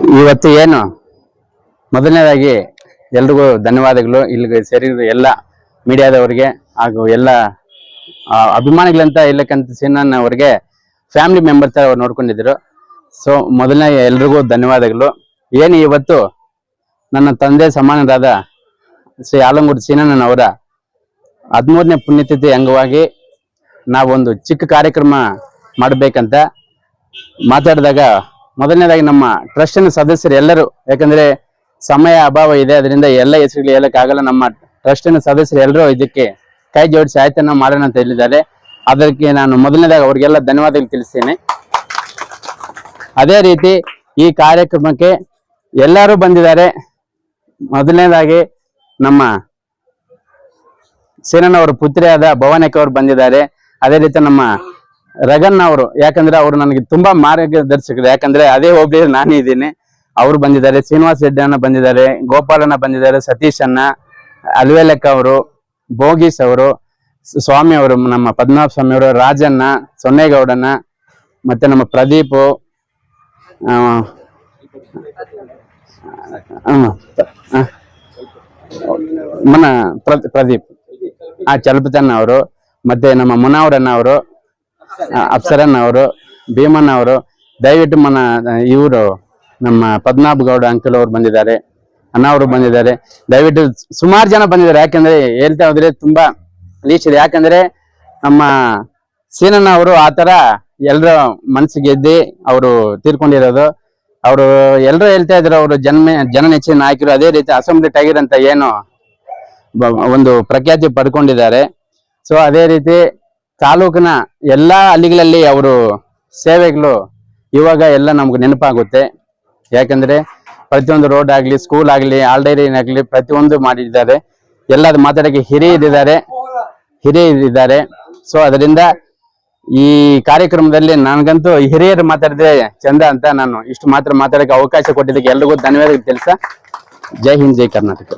ಇವತ್ತು ಏನು? ಮೊದಲನೇದಾಗಿ ಎಲ್ರಿಗೂ ಧನ್ಯವಾದಗಳು. ಇಲ್ಲಿಗೆ ಸೇರಿದ ಎಲ್ಲ ಮೀಡಿಯಾದವ್ರಿಗೆ ಹಾಗೂ ಎಲ್ಲ ಅಭಿಮಾನಿಗಳಂತ ಇಲ್ಲಕ್ಕಂತ ಸಿನನ್ ಅವರಿಗೆ ಫ್ಯಾಮಿಲಿ ಮೆಂಬರ್ ತರ ಅವ್ರು ನೋಡ್ಕೊಂಡಿದ್ರು. ಸೊ, ಮೊದಲನೇ ಎಲ್ರಿಗೂ ಧನ್ಯವಾದಗಳು. ಏನು ಇವತ್ತು ನನ್ನ ತಂದೆ ಸಮಾನರಾದ ಶ್ರೀ ಆಲಂಗೂರು ಸೀನಣ್ಣನ್ ಅವರ ಹದಿಮೂರನೇ ಪುಣ್ಯತಿಥಿ ಅಂಗವಾಗಿ ನಾವೊಂದು ಚಿಕ್ಕ ಕಾರ್ಯಕ್ರಮ ಮಾಡಬೇಕಂತ ಮಾತಾಡಿದಾಗ ಮೊದಲನೇದಾಗಿ ನಮ್ಮ ಟ್ರಸ್ಟಿನ ಸದಸ್ಯರು ಎಲ್ಲರೂ, ಯಾಕಂದ್ರೆ ಸಮಯ ಅಭಾವ ಇದೆ, ಅದರಿಂದ ಎಲ್ಲ ಹೆಸರುಗಳು ಹೇಳಕ್ಕಾಗಲ್ಲ ನಮ್ಮ ಟ್ರಸ್ಟಿನ ಸದಸ್ಯರು ಎಲ್ಲರೂ ಇದಕ್ಕೆ ಕೈ ಜೋಡಿಸಿ ಆಯ್ತನ್ನ ಮಾಡೋಣ ಅಂತ ಹೇಳಿದ್ದಾರೆ. ಅದಕ್ಕೆ ನಾನು ಮೊದಲನೇದಾಗಿ ಅವರಿಗೆಲ್ಲ ಧನ್ಯವಾದಗಳು ತಿಳಿಸ್ತೇನೆ. ಅದೇ ರೀತಿ ಈ ಕಾರ್ಯಕ್ರಮಕ್ಕೆ ಎಲ್ಲರೂ ಬಂದಿದ್ದಾರೆ. ಮೊದಲನೇದಾಗಿ ನಮ್ಮ ಸೇನನವರ ಪುತ್ರಿಯಾದ ಭವಾನಕ್ಕೆ ಅವರು ಬಂದಿದ್ದಾರೆ. ಅದೇ ರೀತಿ ನಮ್ಮ ರಗನ್ ಅವರು, ಯಾಕಂದ್ರೆ ಅವರು ನನಗೆ ತುಂಬಾ ಮಾರ್ಗದರ್ಶಕರು, ಯಾಕಂದ್ರೆ ಅದೇ ಹೋಬಳಿ ನಾನು ಇದ್ದೀನಿ. ಅವರು ಬಂದಿದ್ದಾರೆ, ಶ್ರೀನಿವಾಸ ರೆಡ್ಡಿ ಅಣ್ಣ ಬಂದಿದ್ದಾರೆ ಗೋಪಾಲಣ್ಣ ಬಂದಿದ್ದಾರೆ, ಸತೀಶ್ ಅಣ್ಣ, ಅಲ್ವೇಲಕ್ಕ ಅವರು ಭೋಗೀಶ್ ಅವರು, ಸ್ವಾಮಿ ಅವರು, ನಮ್ಮ ಪದ್ಮನಾಭ ಸ್ವಾಮಿ ಅವರು, ರಾಜಣ್ಣ ಸೊನ್ನೇಗೌಡನ ಮತ್ತೆ ನಮ್ಮ ಪ್ರದೀಪ್ ಮನ ಪ್ರ- ಪ್ರದೀಪ್, ಆ ಚಲಪತಣ್ಣ ಅವರು, ಮತ್ತೆ ನಮ್ಮ ಮುನಾವರಣ್ಣ ಅವರು ಅಪ್ಸರಣ್ಣ ಅವರು ಭೀಮಣ್ಣ ಅವರು, ದಯವಿಟ್ಟು ಮನ ಇವರು, ನಮ್ಮ ಪದ್ಮನಾಭ ಗೌಡ ಅಂಕಲ್ ಅವರು ಬಂದಿದ್ದಾರೆ, ಅಣ್ಣ ಅವರು ಬಂದಿದ್ದಾರೆ. ದಯವಿಟ್ಟು ಸುಮಾರು ಜನ ಬಂದಿದ್ದಾರೆ. ಯಾಕಂದ್ರೆ ಹೇಳ್ತಾ ಹೋದ್ರೆ ತುಂಬಾ ರೀಚ್ ಇದೆ. ಯಾಕಂದ್ರೆ ನಮ್ಮ ಸೀನಣ್ಣ ಅವರು ಆತರ ಎಲ್ಲರ ಮನ್ಸಿಗೆ ಗೆದ್ದಿ ಅವರು ತೀರ್ಕೊಂಡಿರೋದು. ಅವರು ಎಲ್ಲರೂ ಹೇಳ್ತಾ ಇದ್ರು, ಅವರು ಜನ್ಮ, ಜನ ನೆಚ್ಚಿನ ನಾಯಕರು ಅದೇ ರೀತಿ ಅಸೆಂಬ್ಲಿ ಟೈಗರ್ ಅಂತ ಏನು ಒಂದು ಪ್ರಖ್ಯಾತಿ ಪಡ್ಕೊಂಡಿದ್ದಾರೆ. ಸೊ ಅದೇ ರೀತಿ ತಾಲೂಕಿನ ಎಲ್ಲಾ ಹಳ್ಳಿಗಳಲ್ಲಿ ಅವರು ಸೇವೆಗಳು ಇವಾಗ ಎಲ್ಲ ನಮ್ಗೆ ನೆನಪಾಗುತ್ತೆ. ಯಾಕಂದ್ರೆ ಪ್ರತಿಯೊಂದು ರೋಡ್ ಆಗ್ಲಿ ಸ್ಕೂಲ್ ಆಗ್ಲಿ ಆಲ್ಡೈರಿ ಆಗ್ಲಿ ಪ್ರತಿಯೊಂದು ಮಾಡಿದ್ದಾರೆ. ಹಿರಿಯ ಇದಿದ್ದಾರೆ ಹಿರಿಯರಿದ್ದಾರೆ ಹಿರಿಯರಿದ್ದಾರೆ ಸೊ ಅದರಿಂದ ಈ ಕಾರ್ಯಕ್ರಮದಲ್ಲಿ ನನಗಂತೂ ಹಿರಿಯರು ಮಾತಾಡಿದ್ರೆ ಚಂದ ಅಂತ ನಾನು ಇಷ್ಟು ಮಾತ್ರ ಮಾತಾಡಕ್ಕೆ ಅವಕಾಶ ಕೊಟ್ಟಿದ್ದಕ್ಕೆ ಎಲ್ರಿಗೂ ಧನ್ಯವಾದ ತಿಳಿಸ ಜೈ ಹಿಂದ್, ಜೈ ಕರ್ನಾಟಕ.